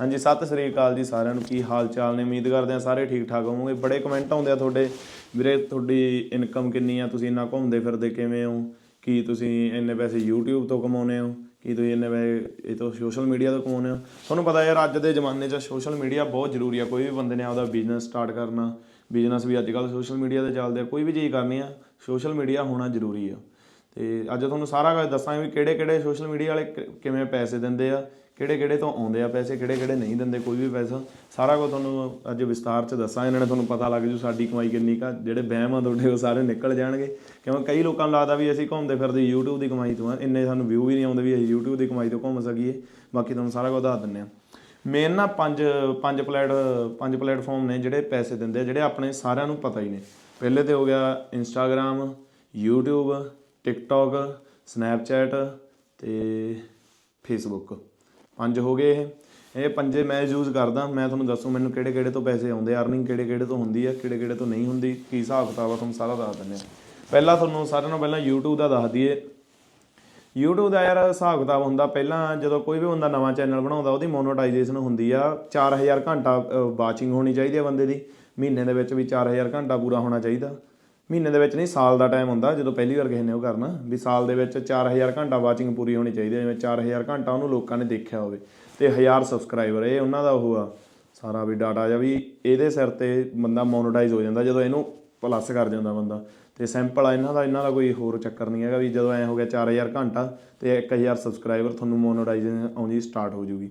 ਹਾਂਜੀ, ਸਤਿ ਸ੍ਰੀ ਅਕਾਲ ਜੀ ਸਾਰਿਆਂ ਨੂੰ। ਕੀ ਹਾਲ ਚਾਲ ਨੇ? ਉਮੀਦ ਕਰਦੇ ਆ ਸਾਰੇ ਠੀਕ ਠਾਕ ਹੋਵੋਗੇ। ਬੜੇ ਕਮੈਂਟ ਆਉਂਦੇ ਆ ਤੁਹਾਡੇ। ਵੀਰੇ, ਤੁਹਾਡੀ ਇਨਕਮ ਕਿੰਨੀ ਆ? ਤੁਸੀਂ ਇੰਨਾ ਘੁੰਮਦੇ ਫਿਰਦੇ ਕਿਵੇਂ ਹੋ? ਕੀ ਤੁਸੀਂ ਇੰਨੇ ਪੈਸੇ YouTube ਤੋਂ ਕਮਾਉਂਦੇ ਹੋ? ਕੀ ਤੁਸੀਂ ਇੰਨੇ ਪੈਸੇ ਇਹ ਤੋਂ ਸੋਸ਼ਲ ਮੀਡੀਆ ਤੋਂ ਕਮਾਉਂਦੇ ਹੋ? ਤੁਹਾਨੂੰ ਪਤਾ ਯਾਰ, ਅੱਜ ਦੇ ਜ਼ਮਾਨੇ 'ਚ ਸੋਸ਼ਲ ਮੀਡੀਆ ਬਹੁਤ ਜ਼ਰੂਰੀ ਆ। ਕੋਈ ਵੀ ਬੰਦੇ ਨੇ ਆਪਦਾ ਬਿਜ਼ਨਸ ਸਟਾਰਟ ਕਰਨਾ ਬਿਜ਼ਨਸ ਵੀ ਅੱਜ ਕੱਲ੍ਹ ਸੋਸ਼ਲ ਮੀਡੀਆ ਤੇ ਚੱਲਦੇ ਆ। ਕੋਈ ਵੀ ਚੀਜ਼ ਕਰਨੀ ਆ ਸੋਸ਼ਲ ਮੀਡੀਆ ਹੋਣਾ ਜ਼ਰੂਰੀ ਆ। ਤੇ ਅੱਜ ਤੁਹਾਨੂੰ ਸਾਰਾ ਕੁਝ ਦੱਸਾਂਗੇ ਵੀ ਕਿਹੜੇ ਕਿਹੜੇ ਸੋਸ਼ਲ ਮੀਡੀਆ ਵਾਲੇ ਕਿਵੇਂ ਪੈਸੇ ਦਿੰਦੇ ਆ ਕਿਹੜੇ ਕਿਹੜੇ ਤੋਂ ਆਉਂਦੇ ਆ ਪੈਸੇ ਕਿਹੜੇ ਕਿਹੜੇ ਨਹੀਂ ਦਿੰਦੇ ਕੋਈ ਵੀ ਪੈਸਾ। ਸਾਰਾ ਕੁਝ ਤੁਹਾਨੂੰ ਅੱਜ ਵਿਸਤਾਰ ਚ ਦੱਸਾਂ, ਇਹਨਾਂ ਨੇ ਤੁਹਾਨੂੰ ਪਤਾ ਲੱਗ ਜੂ ਸਾਡੀ ਕਮਾਈ ਕਿੰਨੀ ਕਾ ਜਿਹੜੇ ਵਹਿਮ ਆ ਤੁਹਾਡੇ, ਉਹ ਸਾਰੇ ਨਿਕਲ ਜਾਣਗੇ। ਕਿਉਂਕਿ ਕਈ ਲੋਕਾਂ ਨੂੰ ਲੱਗਦਾ ਵੀ ਅਸੀਂ ਘੁੰਮਦੇ ਫਿਰਦੇ YouTube ਦੀ ਕਮਾਈ ਤੋਂ ਆ, ਇੰਨੇ ਸਾਨੂੰ ਵਿਊ ਵੀ ਨਹੀਂ ਆਉਂਦੇ ਵੀ ਅਸੀਂ YouTube ਦੀ ਕਮਾਈ ਤੋਂ ਘੁੰਮ ਸਕੀਏ। ਬਾਕੀ ਤੁਹਾਨੂੰ ਸਾਰਾ ਕੁਝ ਦੱਸ ਦਿੰਨੇ ਆ। ਮੇਨ ਨਾ ਪੰਜ ਪੰਜ ਪਲੇਟ, ਪੰਜ ਪਲੇਟਫਾਰਮ ਨੇ ਜਿਹੜੇ ਪੈਸੇ ਦਿੰਦੇ ਆ, ਜਿਹੜੇ ਆਪਣੇ ਸਾਰਿਆਂ ਨੂੰ ਪਤਾ ਹੀ ਨੇ। ਪਹਿਲੇ ਤੇ ਹੋ ਗਿਆ Instagram, YouTube, TikTok, Snapchat ਤੇ Facebook ਪੰਜ ਹੋ ਗਏ ਇਹ। ਇਹ ਪੰਜੇ ਮੈਂ ਯੂਜ਼ ਕਰਦਾ। ਮੈਂ ਤੁਹਾਨੂੰ ਦੱਸੂ ਮੈਨੂੰ ਕਿਹੜੇ ਕਿਹੜੇ ਤੋਂ ਪੈਸੇ ਆਉਂਦੇ ਆ ਅਰਨਿੰਗ ਕਿਹੜੇ ਕਿਹੜੇ ਤੋਂ ਹੁੰਦੀ ਆ, ਕਿਹੜੇ ਕਿਹੜੇ ਤੋਂ ਨਹੀਂ ਹੁੰਦੀ, ਕੀ ਹਿਸਾਬ ਕਿਤਾਬ ਆ, ਤੁਹਾਨੂੰ ਸਾਰਾ ਦੱਸ ਦਿੰਦੇ ਆ। ਪਹਿਲਾਂ ਤੁਹਾਨੂੰ ਸਾਰਿਆਂ ਨੂੰ ਪਹਿਲਾਂ YouTube ਦਾ ਦੱਸ ਦਈਏ। YouTube ਦਾ ਯਾਰ ਹਿਸਾਬ ਕਿਤਾਬ ਹੁੰਦਾ, ਪਹਿਲਾਂ ਜਦੋਂ ਕੋਈ ਵੀ ਬੰਦਾ ਨਵਾਂ ਚੈਨਲ ਬਣਾਉਂਦਾ, ਉਹਦੀ ਮੋਨੋਟਾਈਜੇਸ਼ਨ ਹੁੰਦੀ ਆ। 4000 ਘੰਟਾ ਵਾਚਿੰਗ ਹੋਣੀ ਚਾਹੀਦੀ ਆ ਬੰਦੇ ਦੀ। ਮਹੀਨੇ ਦੇ ਵਿੱਚ ਵੀ 4000 ਘੰਟਾ ਪੂਰਾ ਹੋਣਾ ਚਾਹੀਦਾ। ਮਹੀਨੇ ਦੇ ਵਿੱਚ ਨਹੀਂ, ਸਾਲ ਦਾ ਟਾਈਮ ਹੁੰਦਾ, ਜਦੋਂ ਪਹਿਲੀ ਵਾਰ ਕਿਸੇ ਨੇ ਉਹ ਕਰਨਾ, ਵੀ ਸਾਲ ਦੇ ਵਿੱਚ 4000 ਘੰਟਾ ਵਾਚਿੰਗ ਪੂਰੀ ਹੋਣੀ ਚਾਹੀਦੀ ਹੈ, ਜਿਵੇਂ 4000 ਘੰਟਾ ਉਹਨੂੰ ਲੋਕਾਂ ਨੇ ਦੇਖਿਆ ਹੋਵੇ। ਤੇ 1000 ਸਬਸਕ੍ਰਾਈਬਰ ਇਹ ਉਹਨਾਂ ਦਾ ਉਹ ਆ, ਸਾਰਾ ਵੀ ਡਾਟਾ ਜਾਂ ਵੀ ਇਹਦੇ ਸਿਰ ਤੇ ਬੰਦਾ ਮੋਨੋਟਾਈਜ਼ ਹੋ ਜਾਂਦਾ, ਜਦੋਂ ਇਹਨੂੰ ਪਲੱਸ ਕਰ ਜਾਂਦਾ ਬੰਦਾ। ਤੇ ਸੈਂਪਲ ਆ, ਇਹਨਾਂ ਦਾ ਇਹਨਾਂ ਦਾ ਕੋਈ ਹੋਰ ਚੱਕਰ ਨਹੀਂ ਹੈਗਾ ਵੀ ਜਦੋਂ ਐ ਹੋ ਗਿਆ 4000 ਘੰਟਾ, ਤੇ 1000 ਸਬਸਕ੍ਰਾਈਬਰ ਤੁਹਾਨੂੰ ਮੋਨੋਟਾਈਜ਼ੇਸ਼ਨ ਆਉਂਦੀ ਸਟਾਰਟ ਹੋ ਜੂਗੀ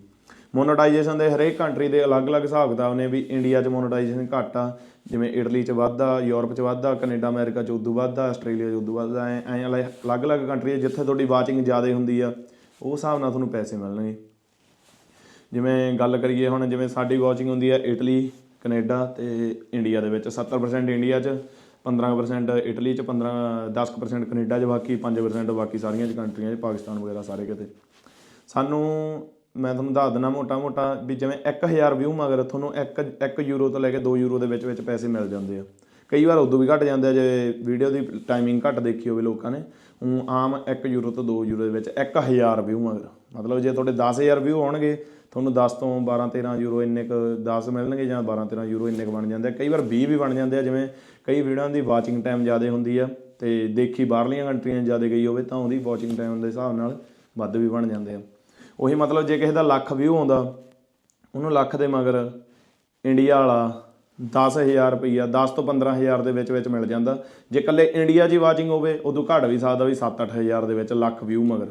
ਮੋਨੋਟਾਈਜੇਸ਼ਨ ਦੇ ਹਰੇਕ ਕੰਟਰੀ ਦੇ ਅਲੱਗ-ਅਲੱਗ ਹਿਸਾਬ ਕਿਤਾਬ ਨੇ ਵੀ ਇੰਡੀਆ 'ਚ ਮੋਨੋਟਾਈਜੇਸ਼ਨ ਘੱਟ ਆ ਜਿਵੇਂ ਇਟਲੀ 'ਚ ਵੱਧਾ, ਯੂਰਪ 'ਚ ਵੱਧਾ, ਕੈਨੇਡਾ, ਅਮਰੀਕਾ 'ਚ ਉਦੋਂ ਵੱਧਾ, ਆਸਟ੍ਰੇਲੀਆ 'ਚ ਉਦੋਂ ਵੱਧਾ, ਐ ਐ ਅਲੱਗ-ਅਲੱਗ ਕੰਟਰੀ ਜਿੱਥੇ ਤੁਹਾਡੀ ਵਾਚਿੰਗ ਜ਼ਿਆਦਾ ਹੁੰਦੀ ਆ। ਉਹ ਹਿਸਾਬ ਨਾਲ ਤੁਹਾਨੂੰ ਪੈਸੇ ਮਿਲਣਗੇ। ਜਿਵੇਂ ਗੱਲ ਕਰੀਏ ਹੁਣ, ਜਿਵੇਂ ਸਾਡੀ ਵਾਚਿੰਗ ਹੁੰਦੀ ਆ ਇਟਲੀ, ਕੈਨੇਡਾ ਤੇ ਇੰਡੀਆ ਦੇ ਵਿੱਚ। 70% ਇੰਡੀਆ 'ਚ 15% ਇਟਲੀ 'ਚ 15 10% ਕੈਨੇਡਾ 'ਚ, ਬਾਕੀ 5% ਬਾਕੀ ਸਾਰੀਆਂ 'ਚ ਕੰਟਰੀਆਂ 'ਚ ਪਾਕਿਸਤਾਨ ਵਗੈਰਾ ਸਾਰੇ ਕਿਤੇ। ਸਾਨੂੰ ਮੈਂ ਤੁਹਾਨੂੰ ਦੱਸ ਦਿੰਦਾ ਮੋਟਾ ਮੋਟਾ ਵੀ ਜਿਵੇਂ 1000 ਵਿਊ ਮਗਰ ਤੁਹਾਨੂੰ 1 1 ਯੂਰੋ ਤੋਂ ਲੈ ਕੇ 2 ਯੂਰੋ ਦੇ ਵਿੱਚ ਵਿੱਚ ਪੈਸੇ ਮਿਲ ਜਾਂਦੇ ਆ। ਕਈ ਵਾਰ ਉਦੋਂ ਵੀ ਘਟ ਜਾਂਦੇ ਆ, ਜੇ ਵੀਡੀਓ ਦੀ ਟਾਈਮਿੰਗ ਘੱਟ ਦੇਖੀ ਹੋਵੇ ਲੋਕਾਂ ਨੇ ਊਂ ਆਮ 1 ਯੂਰੋ ਤੋਂ 2 ਯੂਰੋ ਦੇ ਵਿੱਚ 1000 ਵਿਊ ਮਗਰ। ਮਤਲਬ ਜੇ ਤੁਹਾਡੇ 10000 ਵਿਊ ਆਉਣਗੇ ਤੁਹਾਨੂੰ 10 ਤੋਂ 12 13 ਯੂਰੋ ਇੰਨੇ ਕ 10 ਮਿਲਣਗੇ ਜਾਂ 12 13 ਯੂਰੋ ਇੰਨੇ ਕ ਬਣ ਜਾਂਦੇ ਆ। ਕਈ ਵਾਰ 20 ਵੀ ਬਣ ਜਾਂਦੇ ਆ, ਜਿਵੇਂ ਕਈ ਵੀਡੀਓਆਂ ਦੀ ਵਾਚਿੰਗ ਟਾਈਮ ਜ਼ਿਆਦਾ ਹੁੰਦੀ ਆ ਤੇ ਦੇਖੀ ਬਾਹਰਲੀਆਂ ਕੰਟਰੀਆਂ ਜ਼ਿਆਦਾ ਗਈ ਹੋਵੇ ਤਾਂ ਉਹਦੀ ਵਾਚਿੰਗ ਟਾਈਮ ਦੇ ਹਿਸਾਬ ਨਾਲ ਵੱਧ ਵੀ ਬਣ ਜਾਂਦੇ ਆ। ਉਹੀ ਮਤਲਬ ਜੇ ਕਿਸੇ ਦਾ ਲੱਖ ਵਿਊ ਆਉਂਦਾ, ਉਹਨੂੰ ਲੱਖ ਦੇ ਮਗਰ ਇੰਡੀਆ ਵਾਲਾ 10000 ਰੁਪਈਆ 10 ਤੋਂ 15000 ਦੇ ਵਿੱਚ ਵਿੱਚ ਮਿਲ ਜਾਂਦਾ। ਜੇ ਇਕੱਲੇ ਇੰਡੀਆ 'ਚ ਹੀ ਵਾਚਿੰਗ ਹੋਵੇ, ਉਦੋਂ ਘੱਟ ਵੀ ਸਕਦਾ ਵੀ 7-8000 ਦੇ ਵਿੱਚ ਲੱਖ ਵਿਊ ਮਗਰ।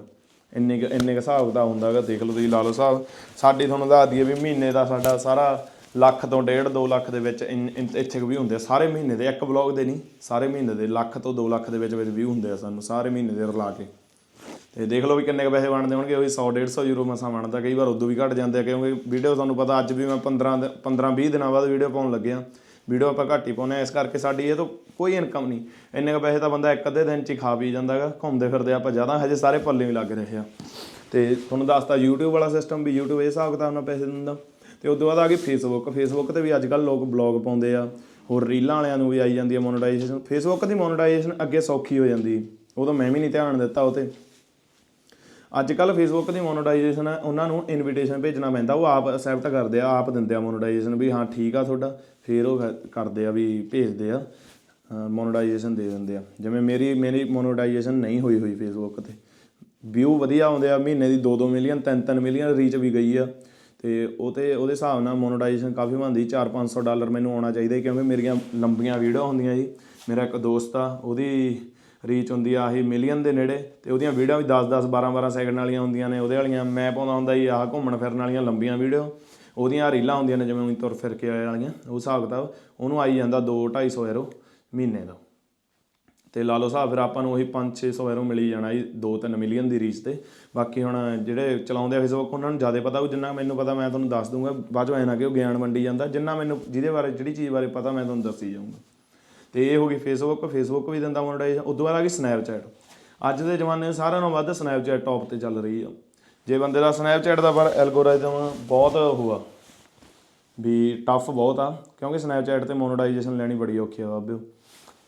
ਇੰਨੇ ਕੁ ਇੰਨੇ ਕੁ ਹਿਸਾਬ ਦਾ ਹੁੰਦਾ ਹੈਗਾ, ਦੇਖ ਲਓ ਤੁਸੀਂ ਲਾ ਲਓ ਸਾਹਿਬ ਸਾਡੀ ਤੁਹਾਨੂੰ ਦੱਸ ਦਈਏ ਵੀ ਮਹੀਨੇ ਦਾ ਸਾਡਾ ਸਾਰਾ ਲੱਖ ਤੋਂ ਡੇਢ 2 ਲੱਖ ਦੇ ਵਿੱਚ ਇੰਨ- ਇੱਥੇ ਕੁ ਵੀ ਹੁੰਦੇ ਆ। ਸਾਰੇ ਮਹੀਨੇ ਦੇ, ਇੱਕ ਵਲੌਗ ਦੇ ਨਹੀਂ, ਸਾਰੇ ਮਹੀਨੇ ਦੇ ਲੱਖ ਤੋਂ 2 ਲੱਖ ਦੇ ਵਿੱਚ ਵਿੱਚ ਵਿਊ ਹੁੰਦੇ ਆ ਸਾਨੂੰ, ਸਾਰੇ ਮਹੀਨੇ ਦੇ ਰਲਾ ਕੇ। ਤੇ ਦੇਖ ਲਓ ਵੀ ਕਿੰਨੇ ਕੁ ਪੈਸੇ ਬਣਦੇ ਹੋਣਗੇ, ਉਹੀ 100 150 ਯੂਰੋ ਮਸਾ ਬਣਦਾ, ਕਈ ਵਾਰ ਉਦੋਂ ਵੀ ਘਟ ਜਾਂਦੇ ਆ, ਕਿਉਂਕਿ ਵੀਡੀਓ ਤੁਹਾਨੂੰ ਪਤਾ ਅੱਜ ਵੀ ਮੈਂ 15 ਦਿਨ- 15 20 ਦਿਨਾਂ ਬਾਅਦ ਵੀਡੀਓ ਪਾਉਣ ਲੱਗਿਆ। ਵੀਡੀਓ ਆਪਾਂ ਘੱਟ ਹੀ ਪਾਉਂਦੇ ਆ ਇਸ ਕਰਕੇ ਸਾਡੀ ਇਹ ਤੋਂ ਕੋਈ ਇਨਕਮ ਨਹੀਂ। ਇੰਨੇ ਕੁ ਪੈਸੇ ਤਾਂ ਬੰਦਾ ਇੱਕ ਅੱਧੇ ਦਿਨ ਚ ਹੀ ਖਾ ਪੀ ਜਾਂਦਾ ਹੈਗਾ, ਘੁੰਮਦੇ ਫਿਰਦੇ ਆਪਾਂ ਜ਼ਿਆਦਾ, ਹਜੇ ਸਾਰੇ ਪੱਲੇ ਵੀ ਲੱਗ ਰਹੇ ਆ। ਤੇ ਤੁਹਾਨੂੰ ਦੱਸਤਾ YouTube ਵਾਲਾ ਸਿਸਟਮ ਵੀ YouTube ਇਹ ਹਿਸਾਬ ਕਿਤਾਬ ਨਾਲ ਪੈਸੇ ਦਿੰਦਾ। ਤੇ ਤੋਂ ਬਾਅਦ ਆ ਗਈ Facebook Facebook ਤੇ ਵੀ ਅੱਜ ਕੱਲ ਲੋਕ ਬਲੌਗ ਪਾਉਂਦੇ ਆ, ਹੋਰ ਰੀਲਾਂ ਵਾਲਿਆਂ ਨੂੰ ਵੀ ਆਈ ਜਾਂਦੀ ਆ ਮੋਨੇਟਾਈਜੇਸ਼ਨ Facebook ਦੀ ਮੋਨੇਟਾਈਜੇਸ਼ਨ ਅੱਗੇ ਸੌਖੀ ਹੋ ਜਾਂਦੀ। ਉਦੋਂ ਮੈਂ ਵੀ ਨਹੀਂ ਧਿਆਨ ਦਿੱਤਾ ਉਹ ਤੇ। ਅੱਜ ਕੱਲ ਫੇਸਬੁੱਕ ਦੀ ਮੋਨੋਟਾਈਜੇਸ਼ਨ ਹੈ, ਉਹਨਾਂ ਨੂੰ ਇਨਵੀਟੇਸ਼ਨ ਭੇਜਣਾ ਪੈਂਦਾ, ਉਹ ਆਪ ਅਸੈਪਟ ਕਰਦੇ ਆ, ਆਪ ਦਿੰਦੇ ਆ ਮੋਨੋਟਾਈਜੇਸ਼ਨ ਵੀ, ਹਾਂ, ਠੀਕ ਆ ਤੁਹਾਡਾ, ਫਿਰ ਉਹ ਕਰਦੇ ਆ ਵੀ ਭੇਜਦੇ ਆ ਮੋਨੋਟਾਈਜੇਸ਼ਨ ਦੇ ਦਿੰਦੇ ਆ। ਜਿਵੇਂ ਮੇਰੀ ਮੇਰੀ ਮੋਨੋਟਾਈਜੇਸ਼ਨ ਨਹੀਂ ਹੋਈ ਹੋਈ ਫੇਸਬੁੱਕ ਤੇ। ਵਿਊ ਵਧੀਆ ਆਉਂਦੇ ਆ, ਮਹੀਨੇ ਦੀ 2-2 ਮਿਲੀਅਨ 3-3 ਮਿਲੀਅਨ ਰੀਚ ਵੀ ਗਈ ਆ। ਤੇ ਉਹ ਤੇ ਉਹਦੇ ਹਿਸਾਬ ਨਾਲ ਮੋਨੋਟਾਈਜੇਸ਼ਨ ਕਾਫੀ ਬਣਦੀ 4-500 ਡਾਲਰ ਮੈਨੂੰ ਆਉਣਾ ਚਾਹੀਦਾ, ਕਿਉਂਕਿ ਮੇਰੀਆਂ ਲੰਬੀਆਂ ਵੀਡੀਓ ਹੁੰਦੀਆਂ ਜੀ। ਮੇਰਾ ਇੱਕ ਦੋਸਤ ਆ, ਉਹਦੀ ਰੀਚ ਹੁੰਦੀ ਆ ਆਹੀ ਮਿਲੀਅਨ ਦੇ ਨੇੜੇ ਤੇ ਉਹਦੀਆਂ ਵੀਡੀਓ ਵੀ 10-10 12-12 ਸੈਕਿੰਡ ਵਾਲੀਆਂ ਹੁੰਦੀਆਂ ਨੇ, ਉਹਦੇ ਵਾਲੀਆਂ ਮੈਂ ਪਾਉਂਦਾ ਹੁੰਦਾ ਜੀ ਆਹ ਘੁੰਮਣ ਫਿਰਨ ਵਾਲੀਆਂ ਲੰਬੀਆਂ ਵੀਡੀਓ। ਉਹਦੀਆਂ ਰੀਲਾਂ ਹੁੰਦੀਆਂ ਨੇ ਜਿਵੇਂ ਉਹੀ ਤੁਰ ਫਿਰ ਕੇ ਆਏ ਵਾਲੀਆਂ, ਉਹ ਹਿਸਾਬ ਕਿਤਾਬ, ਉਹਨੂੰ ਆਈ ਜਾਂਦਾ 2-250 ਯੂਰੋ ਮਹੀਨੇ ਦਾ। ਤੇ ਲਾ ਲਓ ਹਿਸਾਬ ਫਿਰ ਆਪਾਂ ਨੂੰ ਉਹੀ 5-600 ਯੂਰੋ ਮਿਲੀ ਜਾਣਾ ਜੀ 2-3 ਮਿਲੀਅਨ ਦੀ ਰੀਚ ਤੇ। ਬਾਕੀ ਹੁਣ ਜਿਹੜੇ ਚਲਾਉਂਦੇ ਆ ਫੇਸਬੁੱਕ ਉਹਨਾਂ ਨੂੰ ਜ਼ਿਆਦਾ ਪਤਾ, ਉਹ ਜਿੰਨਾ ਮੈਨੂੰ ਪਤਾ ਮੈਂ ਤੁਹਾਨੂੰ ਦੱਸ ਦੂੰਗਾ, ਬਾਅਦ ਚੋਂ ਐ ਨਾ ਕਿ ਉਹ ਗਿਆਨ ਵੰਡੀ ਜਾਂਦਾ, ਜਿੰਨਾ ਮੈਨੂੰ, ਜਿਹਦੇ ਬਾਰੇ, ਜਿਹੜੀ ਚੀਜ਼ ਬਾਰੇ ਪਤਾ ਮੈਂ ਤੁਹਾਨੂੰ ਦੱਸੀ ਜਾਊਂਗਾ। ਤੇ ਇਹ ਹੋ ਗਈ ਫੇਸਬੁੱਕ ਫੇਸਬੁੱਕ ਵੀ ਦਿੰਦਾ ਮੋਨੇਟਾਈਜੇਸ਼ਨ ਉਦੋਂ ਬਾਅਦ ਆ ਗਈ ਸਨੈਪਚੈਟ ਅੱਜ ਦੇ ਜ਼ਮਾਨੇ 'ਚ ਸਾਰਿਆਂ ਨਾਲੋਂ ਵੱਧ ਸਨੈਪਚੈਟ ਟੌਪ ਤੇ ਚੱਲ ਰਹੀ ਆ। ਜੇ ਬੰਦੇ ਦਾ ਸਨੈਪਚੈਟ ਦਾ ਪਰ ਐਲਗੋਰਿਦਮ ਬਹੁਤ ਹੋਆ, ਵੀ ਟਫ ਬਹੁਤ ਆ, ਕਿਉਂਕਿ ਸਨੈਪਚੈਟ ਤੇ ਮੋਨੇਟਾਈਜੇਸ਼ਨ ਲੈਣੀ ਬੜੀ ਔਖੀ ਆ ਬਾਬਿਓ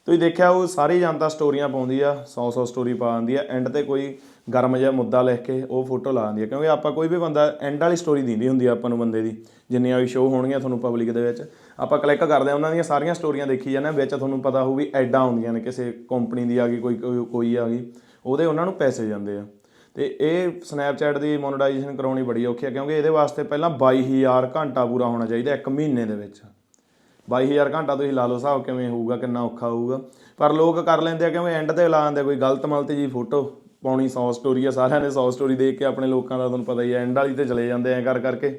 ਤੁਸੀਂ ਦੇਖਿਆ ਉਹ ਸਾਰੀ ਜਨਤਾ ਸਟੋਰੀਆਂ ਪਾਉਂਦੀ ਆ 100 100 ਸਟੋਰੀ ਪਾ ਦਿੰਦੀ ਆ ਐਂਡ ਤੇ ਕੋਈ ਗਰਮ ਜਿਹਾ ਮੁੱਦਾ ਲਿਖ ਕੇ ਉਹ ਫੋਟੋ ਲਾ ਦਿੰਦੀ ਹੈ। ਕਿਉਂਕਿ ਆਪਾਂ ਕੋਈ ਵੀ ਬੰਦਾ ਐਂਡ ਵਾਲੀ ਸਟੋਰੀ ਦਿੰਦੀ ਹੁੰਦੀ ਆ ਆਪਾਂ ਨੂੰ ਬੰਦੇ ਦੀ। ਜਿੰਨੀਆਂ ਵੀ ਸ਼ੋਅ ਹੋਣਗੀਆਂ ਤੁਹਾਨੂੰ ਪਬਲਿਕ ਦੇ ਵਿੱਚ। ਆਪਾਂ ਕਲਿੱਕ ਕਰਦੇ ਆ ਉਹਨਾਂ ਦੀਆਂ ਸਾਰੀਆਂ ਸਟੋਰੀਆਂ ਦੇਖੀ ਜਾਂਦੇ ਆ ਵਿੱਚ ਤੁਹਾਨੂੰ ਪਤਾ ਹੋਊ ਵੀ ਐਡਾਂ ਆਉਂਦੀਆਂ ਨੇ, ਕਿਸੇ ਕੰਪਨੀ ਦੀ ਆ ਗਈ, ਕੋਈ ਕੋਈ- ਕੋਈ ਆ ਗਈ। ਉਹਦੇ ਉਹਨਾਂ ਨੂੰ ਪੈਸੇ ਜਾਂਦੇ ਆ। ਤੇ ਇਹ ਸਨੈਪਚੈਟ ਦੀ ਮੋਨੇਟਾਈਜੇਸ਼ਨ ਕਰਾਉਣੀ ਬੜੀ ਔਖੀ ਆ, ਕਿਉਂਕਿ ਇਹਦੇ ਵਾਸਤੇ ਪਹਿਲਾਂ 22000 ਘੰਟਾ ਪੂਰਾ ਹੋਣਾ ਚਾਹੀਦਾ ਇੱਕ ਮਹੀਨੇ ਦੇ ਵਿੱਚ। 22000 ਘੰਟਾ ਤੁਸੀਂ ਲਾ ਲਓ, ਹਿਸਾਬ ਕਿਵੇਂ ਹੋਊਗਾ, ਕਿੰਨਾ ਔਖਾ ਹੋਊਗਾ। ਪਰ ਲੋਕ ਕਰ ਲੈਂਦੇ ਆ, ਕਿਉਂਕਿ ਐਂਡ ਤੇ ਲਾ ਦਿੰਦੇ ਕੋਈ ਗਲਤ ਮਲਤ ਜੀ ਫੋਟੋ ਪਾਉਣੀ, ਸੌ ਸਟੋਰੀ ਆ, ਸਾਰਿਆਂ ਨੇ ਸੌ ਸਟੋਰੀ ਦੇਖ ਕੇ ਆਪਣੇ ਲੋਕਾਂ ਦਾ ਤੁਹਾਨੂੰ ਪਤਾ ਹੀ ਆ ਐਂਡ ਵਾਲੀ ਤੇ ਚਲੇ ਜਾਂਦੇ ਐ ਕਰ ਕਰਕੇ।